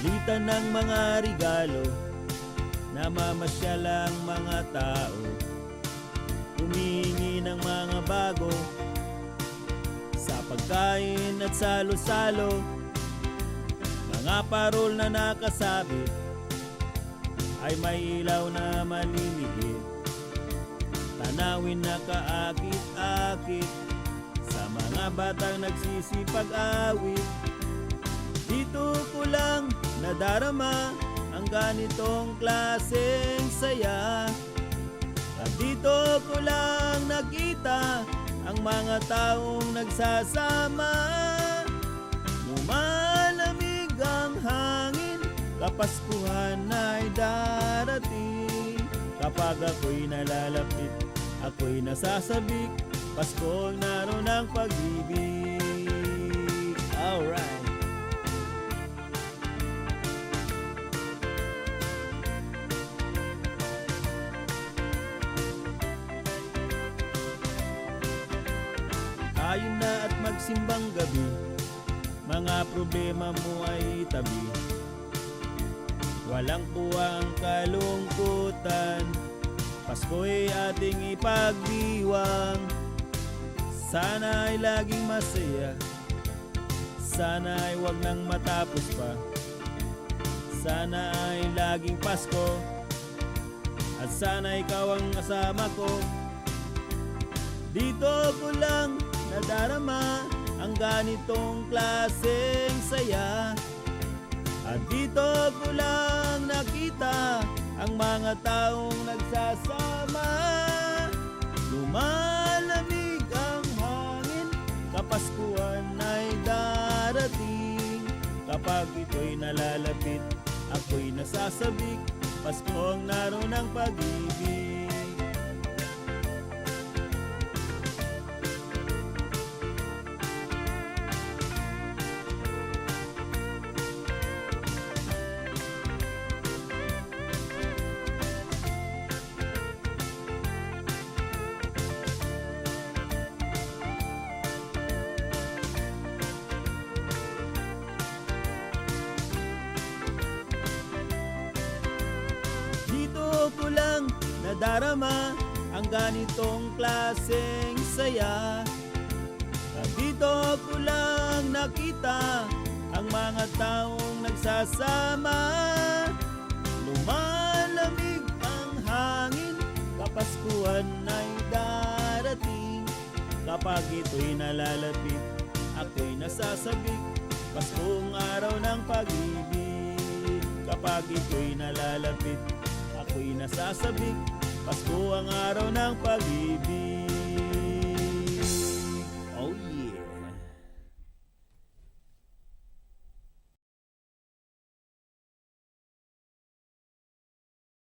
Palitan ng mga regalo Namamasyal ang mga tao. Humingi ng mga bago Sa pagkain at salo-salo Mga parol na nakasabi Ay may ilaw na maliligit Tanawin na kaakit-akit Sa mga batang nagsisipag-awit. Dito ko lang nadarama Ang ganitong klaseng saya. At dito ko lang nakita Ang mga taong nagsasama. Lumalamig ang hangin Kapaskuhan ay darating. Kapag ako'y nalalapit Ako'y nasasabik. Pasko ang naroon ng pag-ibig. Alright Ayun na at magsimbang gabi. Mga problema mo ay tabi. Walang puwang kalungkutan. Pasko'y ating ipagdiwang. Sana ay laging masaya. Sana ay wag nang matapos pa. Sana ay laging Pasko. At sana ikaw ang kasama ko. Dito ko lang nadarama Ang ganitong klaseng saya. At dito ko lang nakita ang mga taong nagsasama. Lumalamig ang hangin Kapaskuhan ay darating. Kapag ito'y nalalapit Ako'y nasasabik Pasko ang naroon ng pag-ibig lang nadarama ang ganitong klaseng saya. At dito ko lang nakita ang mga taong nagsasama. Lumalamig ang hangin Kapaskuhan ay darating. Kapag ito'y nalalapit Ako'y nasasabik. Paskong araw ng pag-ibig. Kapag ito'y nalalapit Ako'y nasasabik Pasko ang araw ng pag-ibig